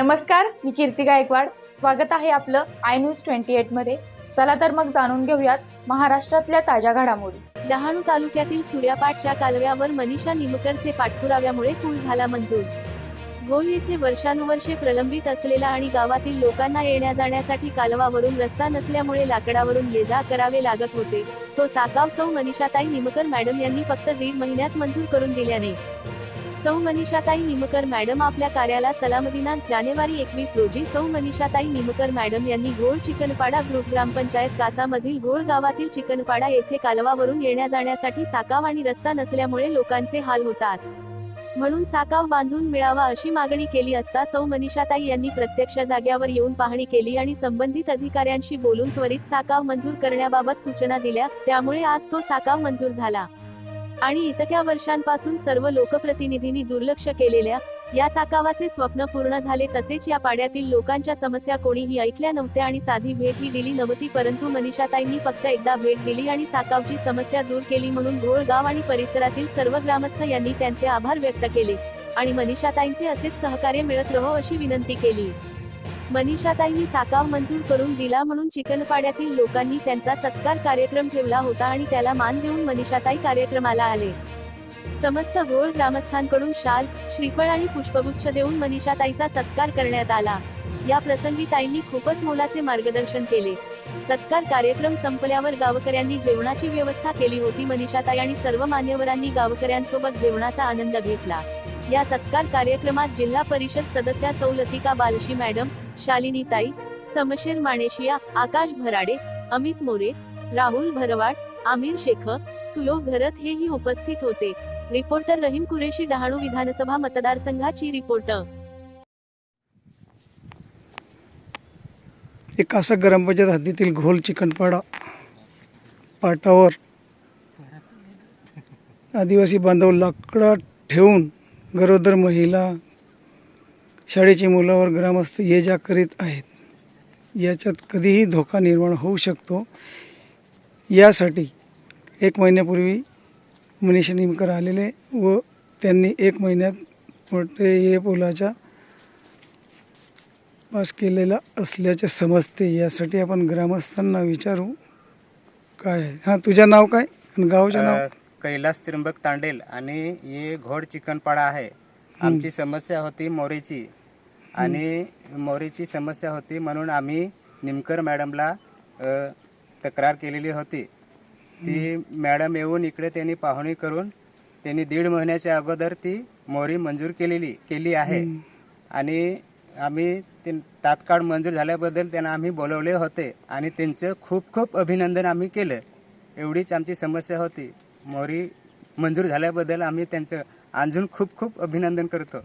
नमस्कार मी कीर्ती गायकवाड. स्वागत आहे आपलं आय न्यूज ट्वेंटी एटमध्ये चला तर मग जाणून घेऊयात महाराष्ट्रातल्या ताज्या घडामोडी. डहाणू तालुक्यातील सूर्यापाटच्या कालव्यावर मनीषा निमकरचे पाठपुराव्यामुळे पूल झाला मंजूर. घोल येथे वर्षानुवर्षे प्रलंबित असलेला आणि गावातील लोकांना येण्या जाण्यासाठी कालवावरून रस्ता नसल्यामुळे लाकडावरून ये जा करावे लागत होते. तो साकाव सौ मनीषाताई निमकर मॅडम यांनी फक्त दीड महिन्यात मंजूर करून दिल्याने. सौ मनीषाताई निमकर मॅडम आपल्या कार्याला सलाम दिनांक जानेवारी एकवीस रोजी सौ मनीषाताई निमकर मॅडम यांनी घोळ चिकनपाडा ग्रुप ग्रामपंचायत कासामधील घोळ गावातील चिकनपाडा येथे कालवावरून येण्या जाण्यासाठी साकाव आणि रस्ता नसल्यामुळे लोकांचे हाल होतात. म्हणून साकाव बांधून मिळावा अशी मागणी केली असता सौ मनीषाताई यांनी प्रत्यक्ष जाग्यावर येऊन पाहणी केली आणि संबंधित अधिकाऱ्यांशी बोलून त्वरित साकाव मंजूर करण्याबाबत सूचना दिल्या त्यामुळे आज तो साकाव मंजूर झाला. आणि इतक्या वर्षांपासून सर्व लोकप्रतिनिधींनी दुर्लक्ष केलेल्या या साकावाचे स्वप्न पूर्ण झाले तसेच या पाड्यातील लोकांच्या समस्या कोणीही ऐकल्या नव्हत्या आणि साधी भेट ही दिली नव्हती परंतु मनीषाताईंनी फक्त एकदा भेट दिली आणि साकावची समस्या दूर केली म्हणून घोळगाव आणि परिसरातील सर्व ग्रामस्थ यांनी त्यांचे आभार व्यक्त केले आणि मनीषाताईंचे असेच सहकार्य मिळत रहो अशी विनंती केली. मनीषाताईंनी साकाव मंजूर करून दिला म्हणून चिकनपाड्यातील लोकांनी त्यांचा सत्कार कार्यक्रम ठेवला होता आणि त्याला मान देऊन मनीषाताई कार्यक्रमाला आले. समस्त घोळ ग्रामस्थांकडून शाल श्रीफळ आणि पुष्पगुच्छ देऊन मनीषाताईचा सत्कार करण्यात आला. या प्रसंगी ताईंनी खूपच मोलाचे मार्गदर्शन केले. सत्कार कार्यक्रम संपल्यावर गावकऱ्यांनी जेवणाची व्यवस्था केली होती. मनीषाताई आणि सर्व मान्यवरांनी गावकऱ्यांसोबत जेवणाचा आनंद घेतला. या सत्कार कार्यक्रमात जिल्हा परिषद सदस्या सौलतिका बालशी मॅडम शालिनी ताई समशेर माणेशिया आकाश भराडे अमित मोरे राहुल भरवाड आमिर शेख सुयो घरत हेही उपस्थित होते. रिपोर्टर रहीम कुरेशी डहाणू विधानसभा मतदारसंघाची रिपोर्टर एक असं ग्रामपंचायत हद्दीतील घोल चिकनपाडा पाटावर आदिवासी बांधव लाकडा ठेवून गरोदर महिला शाळेची मुलावर ग्रामस्थ ये जा करीत आहेत. याच्यात कधीही धोका निर्माण होऊ शकतो. यासाठी एक महिन्यापूर्वी मनीषा निमकर आलेले व त्यांनी एक महिन्यात मोठे ये पुलाच्या पास केलेला असल्याचे समजते. यासाठी आपण ग्रामस्थांना विचारू काय आहे? हां तुझं नाव काय आणि गावचं नाव? कैलास त्र्यंबक तांडेल आणि हे घोड चिकनपाडा आहे. आमची समस्या होती मोरीची. आणि मोरीची समस्या होती म्हणून आम्ही निमकर मॅडमला तक्रार केलेली होती. ती मॅडम येऊन इकडे त्यांनी पाहणी करून त्यांनी दीड महिन्याच्या अगोदर ती मोरी मंजूर केलेली केली आहे. आणि आम्ही ते तात्काळ मंजूर झाल्याबद्दल त्यांना आम्ही बोलवले होते आणि त्यांचं खूप खूप अभिनंदन आम्ही केलं. एवढीच आमची समस्या होती. मोरी मंजूर झाल्याबद्दल आम्ही त्यांचं अजून खूप खूप अभिनंदन करतो.